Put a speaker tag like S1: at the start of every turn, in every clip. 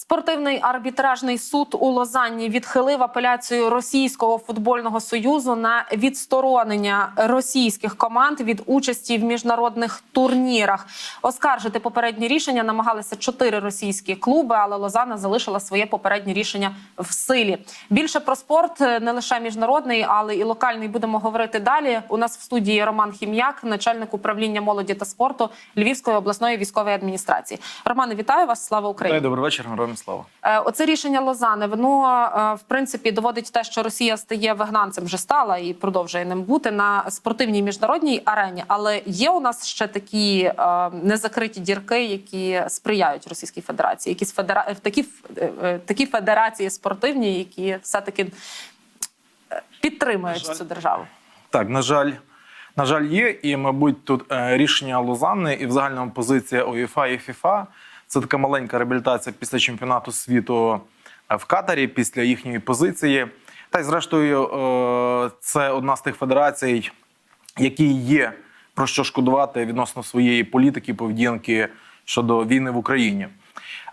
S1: Спортивний арбітражний суд у Лозанні відхилив апеляцію Російського футбольного союзу на відсторонення російських команд від участі в міжнародних турнірах. Оскаржити попереднє рішення намагалися чотири російські клуби, але Лозана залишила своє попереднє рішення в силі. Більше про спорт е, не лише міжнародний, але і локальний. Будемо говорити далі. У нас в студії Роман Хім'як, начальник управління молоді та спорту Львівської обласної військової адміністрації. Романе, вітаю вас! Слава Україні!
S2: Добрий вечір, героям слава.
S1: Е, Оце рішення Лозани. Воно е, в принципі доводить те, що Росія стає вигнанцем, вже стала і продовжує ним бути на спортивній міжнародній арені. Але є у нас ще такі е, незакриті дірки, які сприяють Російській Федерації. Якісь федера... е, такі, такі федерації спортивні, які все таки підтримують
S2: жаль.
S1: цю державу.
S2: Так, на жаль, на жаль, є. І, мабуть, тут рішення Лозанни і в загальному позиція УЄФА і ФІФА. Це така маленька реабілітація після чемпіонату світу е, в Катарі, після їхньої позиції. Та й зрештою, е, це одна з тих федерацій, які є про що шкодувати відносно своєї політики, поведінки щодо війни в Україні.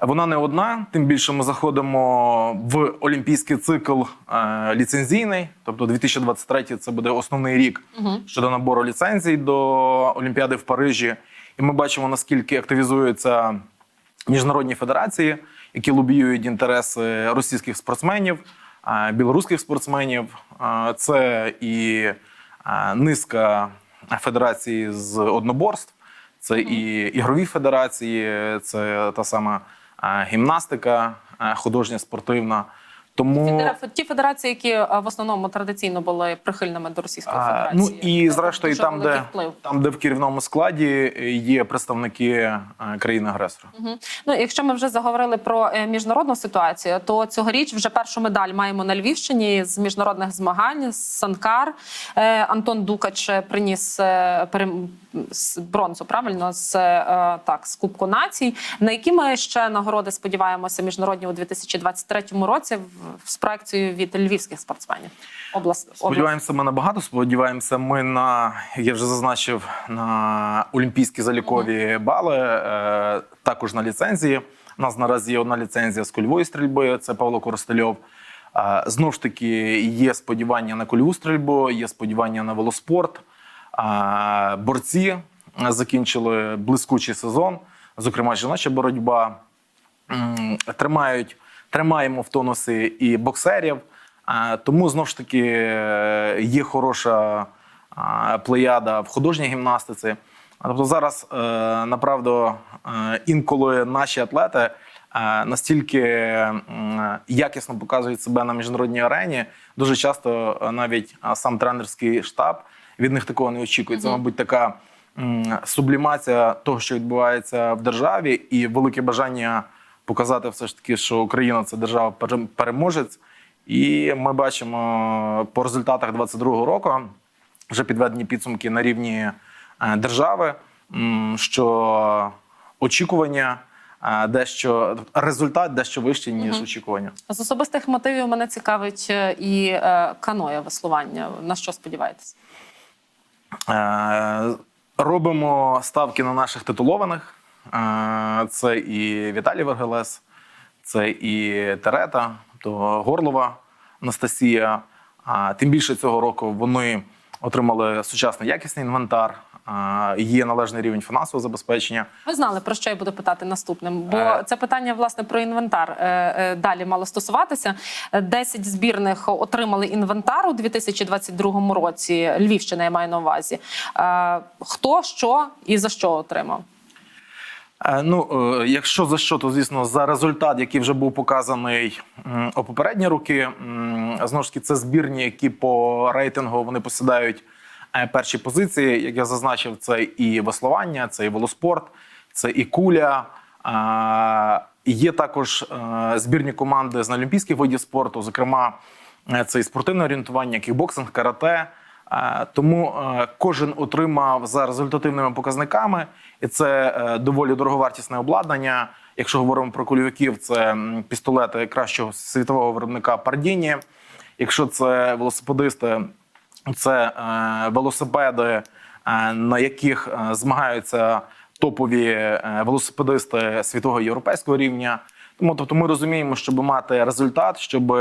S2: Вона не одна, тим більше ми заходимо в олімпійський цикл е, ліцензійний, тобто 2023 це буде основний рік щодо набору ліцензій до Олімпіади в Парижі. І ми бачимо, наскільки активізуються міжнародні федерації, які лобіюють інтереси російських спортсменів, білоруських спортсменів. Це і низка федерацій з одноборств, це і ігрові федерації, це та сама гімнастика, художня спортивна. Тому
S1: Ті федерації, які е, в основному традиційно були прихильними до Російської
S2: А,
S1: Федерації.
S2: Ну і зрештою, там, де
S1: вплив.
S2: там, де в керівному складі є представники е, країни-агресора.
S1: Мгм. Ну, якщо ми вже заговорили про е, міжнародну ситуацію, то цьогоріч вже першу медаль маємо на Львівщині з міжнародних змагань з Санкар. Е, Антон Дукач е, приніс е, бронзу, правильно з е, так з Кубку націй. На які ми ще нагороди сподіваємося міжнародні у 2023 році в- з проекцією від львівських спортсменів? Область
S2: Сподіваємося, ми на багато. Сподіваємося, ми на як я вже зазначив на олімпійські залікові бали, е, також на ліцензії. У нас наразі є одна ліцензія з кульової стрільби. Це Павло Коростельов. Е, Знов ж таки, є сподівання на кульову стрільбу, є сподівання на велоспорт. Е, Борці закінчили блискучий сезон, зокрема, жіноча боротьба. Тримають, тримаємо в тонусі і боксерів. Тому знов ж таки е, є хороша плеяда в художній гімнастиці. Тобто зараз е, направду е, інколи наші атлети настільки якісно показують себе на міжнародній арені, дуже часто навіть сам тренерський штаб від них такого не очікує. Це, мабуть, така сублімація того, що відбувається в державі, і велике бажання показати все ж таки, що Україна це держава переможець. І ми бачимо по результатах 22-го року вже підведені підсумки на рівні е, держави, що очікування е, дещо результат дещо вищий ніж очікування.
S1: З особистих мотивів мене цікавить е, і е, каноє веслування. На що сподіваєтесь?
S2: Е, Робимо ставки на наших титулованих. Це і Віталій Вергелес, це і Терета, то Горлова Анастасія. Тим більше цього року вони отримали сучасний якісний інвентар, є належний рівень фінансового забезпечення.
S1: Ви знали про що я буду питати наступним, бо
S2: Е.
S1: це питання власне про інвентар е, е, далі мало стосуватися. 10 збірних отримали інвентар у 2022 році. Львівщина я маю на увазі. Хто що і за що отримав?
S2: Е, Ну, е, якщо за що, то звісно за результат, який вже був показаний у попередні роки. Знову ж таки, це збірні, які по рейтингу вони посідають е, перші позиції. Як я зазначив, це і веслування, це і велоспорт, це і куля. Є також збірні команди з олімпійських видів спорту, зокрема, це і спортивне орієнтування, кікбоксинг, карате. Е, Тому е, кожен отримав за результативними показниками, і це е, доволі дороговартісне обладнання. Якщо говоримо про кульовиків, це пістолети кращого світового виробника Пардіні. Якщо це велосипедисти, це велосипеди, на яких змагаються топові велосипедисти світового європейського рівня. Тому тобто ми розуміємо, щоб мати результат, щоб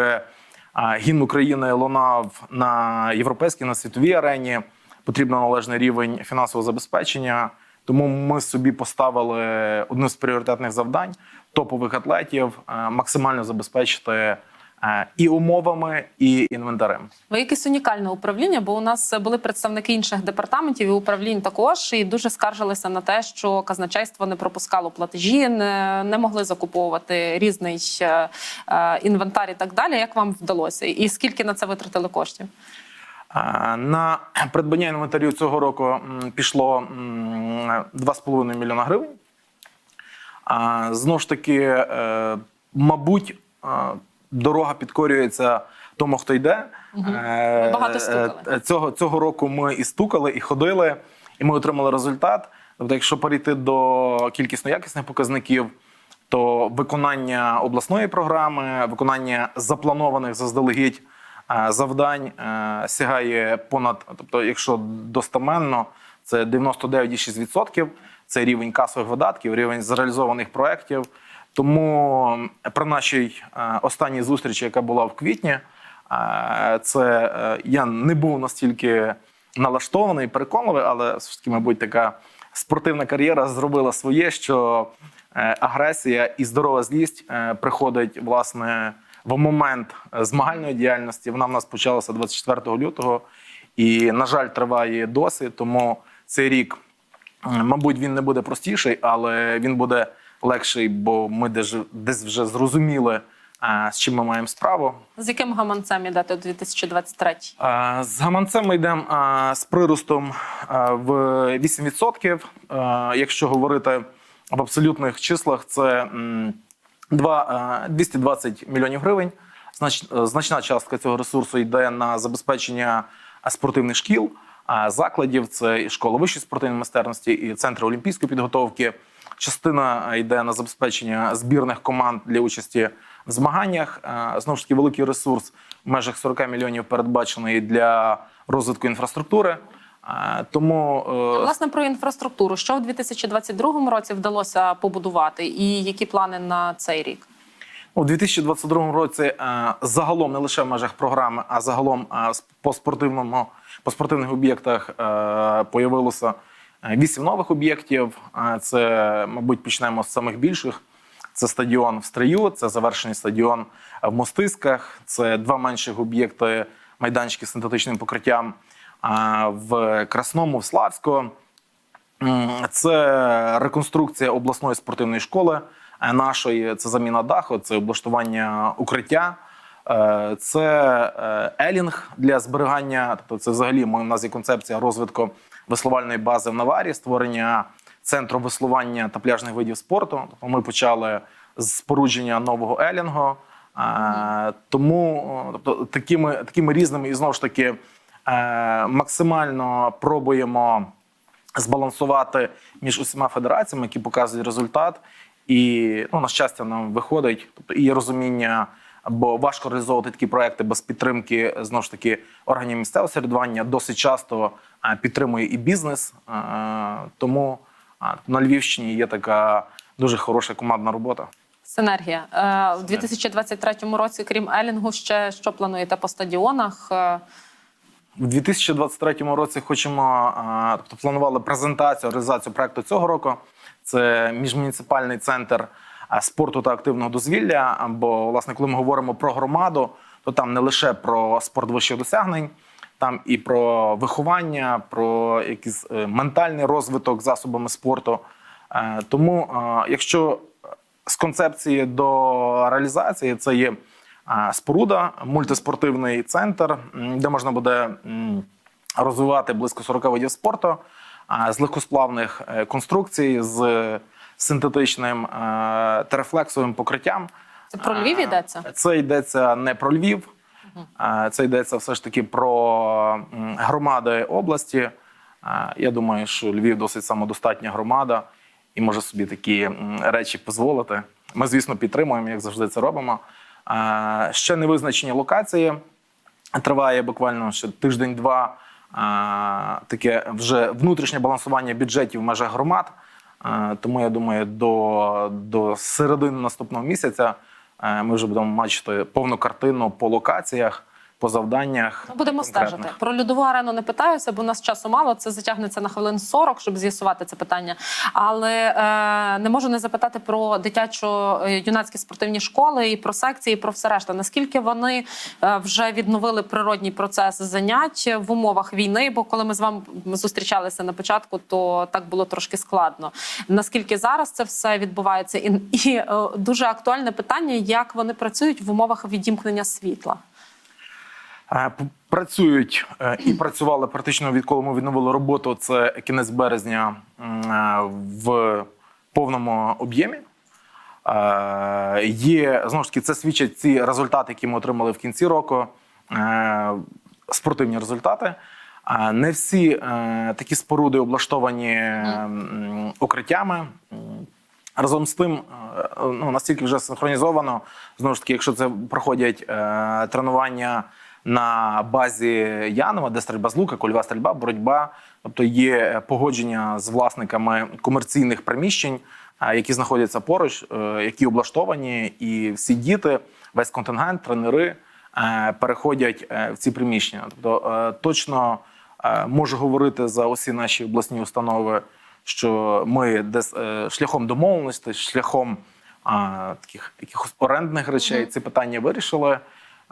S2: гімн України лунав на європейській, на світовій арені, потрібно належний рівень фінансового забезпечення. Тому ми собі поставили одне з пріоритетних завдань топових атлетів е, максимально забезпечити і умовами, і інвентарем.
S1: Ви якесь унікальне управління, бо у нас були представники інших департаментів і управлінь також, і дуже скаржилися на те, що казначейство не пропускало платежі, не, не могли закуповувати різний е, е, інвентар і так далі. Як вам вдалося? І скільки на це витратили коштів?
S2: На придбання інвентарю цього року пішло м, 2,5 мільйона гривень. Знову ж таки, е, мабуть, дорога підкорюється тому, хто йде. Е,
S1: Багато стукали.
S2: е, Цього, цього року ми і стукали, і ходили, і ми отримали результат. Тобто, якщо перейти до кількісно-якісних показників, то виконання обласної програми, виконання запланованих заздалегідь е, завдань е, сягає понад, тобто, якщо достаменно, це 99,6%. Це рівень касових видатків, рівень зреалізованих проєктів. Тому при нашій е, останній зустрічі, яка була в квітні, е, це е, я не був настільки налаштований, переконливий, але все ж таки, мабуть, така спортивна кар'єра зробила своє, що е, агресія і здорова злість е, приходить власне в момент е, змагальної діяльності. Вона в нас почалася 24 лютого, і, на жаль, триває досі. Тому цей рік, е, мабуть, він не буде простіший, але він буде легший, бо ми десь, десь вже зрозуміли, е, з чим ми маємо справу.
S1: З яким гаманцем ідете у 2023?
S2: Е, З гаманцем ми йдемо е, з приростом в 8%. Е, Якщо говорити в абсолютних числах, це м, два- е, 220 мільйонів гривень. Знач- Значна частка цього ресурсу йде на забезпечення спортивних шкіл, закладів. Це і школа вищої спортивної майстерності, і центри олімпійської підготовки. Частина е, йде на забезпечення збірних команд для участі в змаганнях. Е, Знову ж таки, великий ресурс в межах 40 мільйонів передбачений для розвитку інфраструктури. Е, Тому
S1: Власне про інфраструктуру. Що в 2022 році вдалося побудувати, і які плани на цей рік?
S2: У 2022 році загалом не лише в межах програми, а загалом по спортивному по спортивних об'єктах появилося вісім нових об'єктів. Е, Це, мабуть, почнемо з самих більших. Це стадіон в Стрию, це завершений стадіон в Мостисках, це два менших об'єкти майданчики з синтетичним покриттям е, в Красному, в Славську. Це реконструкція обласної спортивної школи е, нашої. Це заміна даху, це облаштування укриття, е, це е, елінг для зберігання. Тобто, це взагалі у нас є концепція розвитку веслувальної бази в Наварі, створення центру веслування та пляжних видів спорту. Тобто ми почали з спорудження нового елінгу. Е, Тому тобто, такими, такими різними і знову ж таки е, максимально пробуємо збалансувати між усіма федераціями, які показують результат. І ну, на щастя, нам виходить. Тобто і є розуміння, бо важко реалізовувати такі проекти без підтримки знову ж таки органів місцевого середування. Досить часто підтримує і бізнес. Тому на Львівщині є така дуже хороша командна робота.
S1: Синергія Е, в 2023 році, крім Елінгу, ще що плануєте по стадіонах? Е,
S2: У 2023 році хочемо, тобто планували презентацію, реалізацію проекту цього року. Це міжмуніципальний центр спорту та активного дозвілля. Бо, власне, коли ми говоримо про громаду, то там не лише про спорт вищих досягнень, там і про виховання, про якийсь е, ментальний розвиток засобами спорту. Е, Тому, е, якщо з концепції до реалізації, це є споруда, мультиспортивний центр, де можна буде розвивати близько 40 видів спорту з легкосплавних конструкцій, з синтетичним терефлексовим покриттям.
S1: Це про Львів йдеться?
S2: Це йдеться не про Львів, це йдеться все ж таки про громади області. Я думаю, що Львів досить самодостатня громада і може собі такі речі дозволити. Ми, звісно, підтримуємо, як завжди це робимо. Ще не визначені локації. Триває буквально ще тиждень-два. Таке вже внутрішнє балансування бюджетів в межах громад. Тому я думаю, до, до середини наступного місяця ми вже будемо бачити повну картину по локаціях, по завданнях.
S1: Будемо
S2: конкретних.
S1: стежити. Про льодову арену не питаюся, бо у нас часу мало. Це затягнеться на хвилин 40, щоб з'ясувати це питання. Але е, не можу не запитати про дитячо-юнацькі спортивні школи і про секції, і про все решта. Наскільки вони е, вже відновили природній процес занять в умовах війни? Бо коли ми з вами зустрічалися на початку, то так було трошки складно. Наскільки зараз це все відбувається? І, і е, дуже актуальне питання: як вони працюють в умовах відімкнення світла?
S2: Працюють е, і працювали практично відколи ми відновили роботу. Це кінець березня е, в повному об'ємі. Е, Є знову ж таки, це свідчать ці результати, які ми отримали в кінці року. Спортивні результати. Не всі такі споруди облаштовані укриттями. Разом з тим, ну настільки вже синхронізовано, знову ж таки, якщо це проходять тренування на базі Янова, де стрільба з лука, кульова стрільба, боротьба, тобто є погодження з власниками комерційних приміщень, е, які знаходяться поруч, е, які облаштовані, і всі діти, весь контингент, тренери е, переходять е, в ці приміщення. Тобто е, точно е, можу говорити за усі наші обласні установи що ми десь е, шляхом домовленості, шляхом таких якихось орендних речей ці питання вирішили.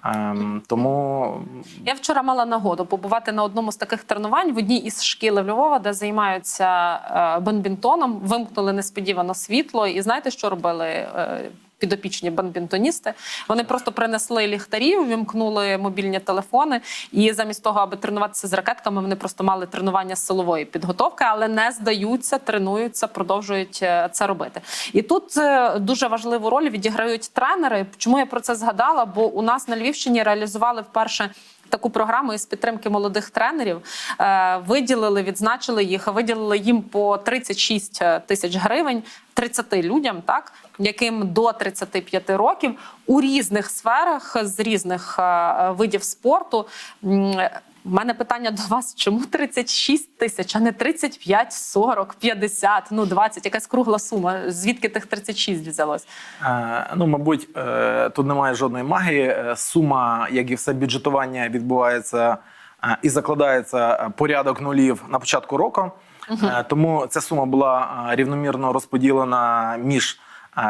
S2: Ем, тому
S1: Я вчора мала нагоду побувати на одному з таких тренувань в одній із шкіл Львова, де займаються е, бенбінтоном. Вимкнули несподівано світло. І знаєте, що робили? е, Підопічні бадмінтоністи. Вони просто принесли ліхтарі, вімкнули мобільні телефони, і замість того, аби тренуватися з ракетками, вони просто мали тренування силової підготовки, але не здаються, тренуються, продовжують е, це робити. І тут е, дуже важливу роль відіграють тренери. Чому я про це згадала? Бо у нас на Львівщині реалізували вперше. Таку програму із підтримки молодих тренерів Е, виділили, відзначили їх, виділили їм по 36 тисяч гривень 30 людям, так яким до 35 років у різних сферах з різних е, видів спорту. У мене питання до вас: чому 36 тисяч, а не 35, 40, 50, ну 20, якась кругла сума? Звідки тих 36 взялось?
S2: е, ну, мабуть, е, тут немає жодної магії. Е, Сума, як і все бюджетування, відбувається е, і закладається е, порядок нулів на початку року. Е, Тому ця сума була е, рівномірно розподілена між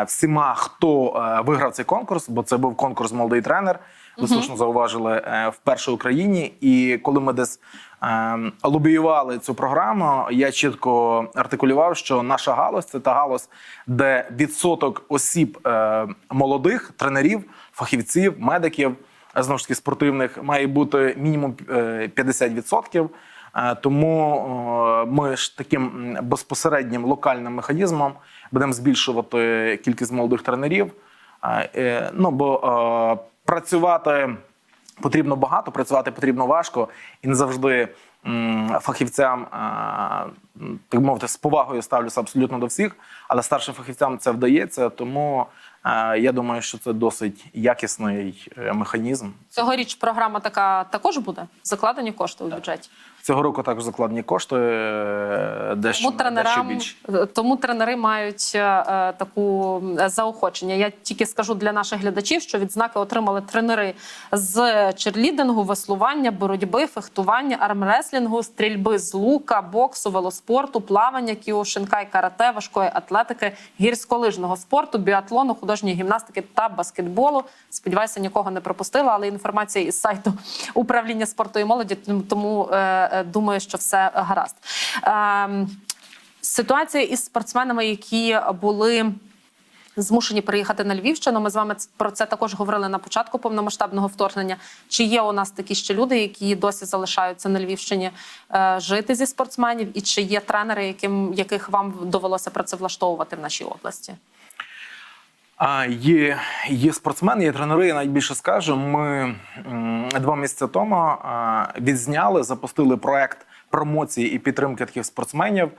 S2: всіма, хто виграв цей конкурс, бо це був конкурс молодий тренер. Ви слушно зауважили е, вперше в Україні. І коли ми десь е, лобіювали цю програму, я чітко артикулював, що наша галузь це та галузь, де відсоток осіб е, молодих тренерів, фахівців, медиків, знову ж таки спортивних, має бути мінімум е, 50%. Е, Тому ми ж таким безпосереднім локальним механізмом будемо збільшувати кількість молодих тренерів. Ну бо працювати потрібно багато, працювати потрібно важко, і не завжди фахівцям, е, так мовити, з повагою ставлюся абсолютно до всіх, але старшим фахівцям це вдається. Тому е, я думаю, що це досить якісний е, механізм.
S1: Цьогоріч програма така також буде закладені кошти у бюджеті.
S2: Цього року також закладені кошти е, дещо,
S1: Тому
S2: дещо
S1: тренерам
S2: більше.
S1: тому тренери мають е, е, таку е, заохочення. Я тільки скажу для наших глядачів, що відзнаки отримали тренери з черлідингу, веслування, боротьби, фехтування, армреслінгу, стрільби з лука, боксу, велоспорту, плавання, кіошинкай, карате, важкої атлетики, гірськолижного спорту, біатлону, художньої гімнастики та баскетболу. Сподіваюся, нікого не пропустила, але інформація із сайту управління спорту і молоді. Тому е, думаю, що все гаразд. Ем, Ситуація із спортсменами, які були змушені приїхати на Львівщину. Ми з вами про це також говорили на початку повномасштабного вторгнення. Чи є у нас такі ще люди, які досі залишаються на Львівщині е, жити зі спортсменів, і чи є тренери, яким яких вам довелося працевлаштовувати в нашій області?
S2: А є, є спортсмени, є тренери. Я навіть більше скажу. Ми два місяці тому відзняли, запустили проект промоції і підтримки таких спортсменів.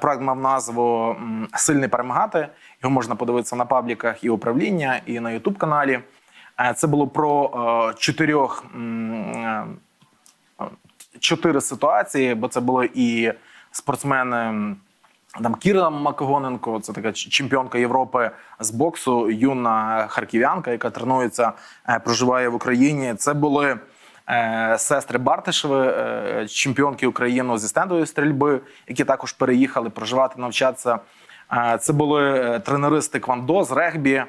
S2: Проект мав назву Сильний перемагати. Його можна подивитися на пабліках і управління, і на Ютуб каналі. Це було про е, чотирьох е, чотири ситуації, бо це були і спортсмени Там Кіра Макогоненко, це така чемпіонка Європи з боксу, юна харків'янка, яка тренується, е, проживає в Україні. Це були е, сестри Бартишеви, е, чемпіонки України зі стендової стрільби, які також переїхали проживати, навчатися. Це були тренери з Теквандо, з регбі,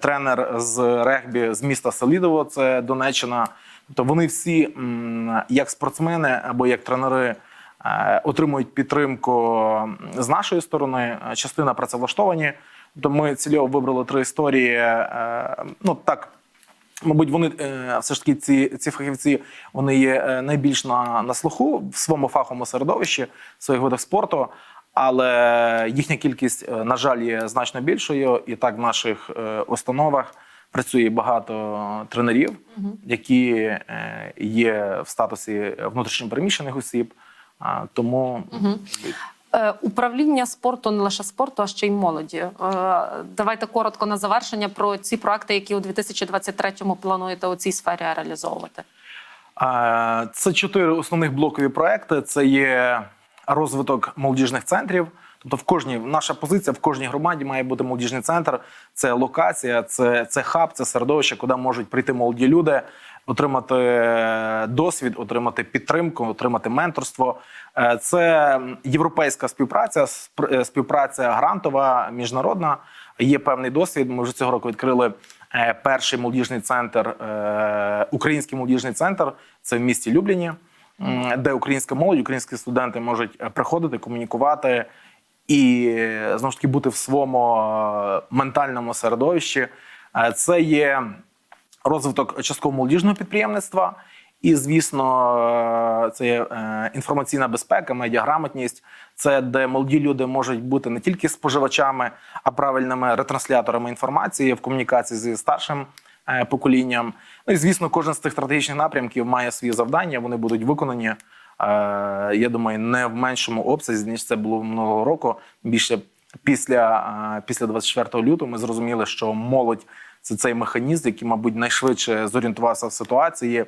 S2: тренер з регбі з міста Селідово, це Донеччина. Тобто вони всі, як спортсмени або як тренери, отримують підтримку з нашої сторони. Е, Частина працевлаштовані. Тобто ми цільово вибрали три історії. е, Ну так, мабуть, вони е, все ж таки ці, ці фахівці вони є е, найбільш на, на слуху в своєму фаховому середовищі, в своїх видах спорту. Але їхня кількість, е, на жаль, є значно більшою. І так в наших е, установах працює багато тренерів, які е, є в статусі внутрішньопереміщених осіб. Тому
S1: Е, Управління спорту не лише спорту, а ще й молоді. Е, Давайте коротко на завершення про ці проекти, які у 2023-му плануєте у цій сфері реалізовувати.
S2: Це чотири основних блокові проекти. Це є розвиток молодіжних центрів. Тобто, в кожній наша позиція в кожній громаді має бути молодіжний центр. Це локація, це, це хаб, це середовище, куди можуть прийти молоді люди, отримати е, досвід, отримати підтримку, отримати менторство. Е, Це європейська співпраця, е, співпраця грантова, міжнародна. Є певний досвід. Ми вже цього року відкрили перший молодіжний центр, український молодіжний центр. Це в місті Любліні, де українська молодь, українські студенти можуть е, приходити, комунікувати і знову ж таки бути в своєму е, ментальному середовищі. Е, Це є розвиток частково молодіжного підприємництва. І, звісно, це є інформаційна безпека, медіаграмотність. Це де молоді люди можуть бути не тільки споживачами, а правильними ретрансляторами інформації в комунікації зі старшим поколінням. Ну і звісно, кожен з цих стратегічних напрямків має свої завдання. Вони будуть виконані. е, Я думаю, не в меншому обсязі ніж це було минулого року. Більше після, е, після 24 лютого ми зрозуміли, що молодь це цей механізм, який, мабуть, найшвидше зорієнтувався в ситуації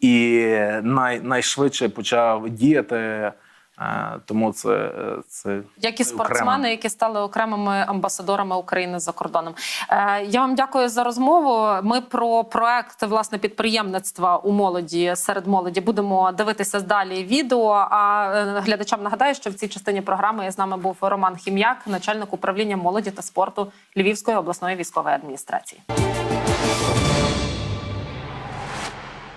S2: і най, найшвидше почав діяти. Е, Тому це, це
S1: Як і
S2: окремо.
S1: спортсмени, які стали окремими амбасадорами України за кордоном. Е, Я вам дякую за розмову. Ми про проект власне підприємництва у молоді серед молоді будемо дивитися далі відео. А е, глядачам нагадаю, що в цій частині програми з нами був Роман Хім'як, начальник управління молоді та спорту Львівської обласної військової адміністрації.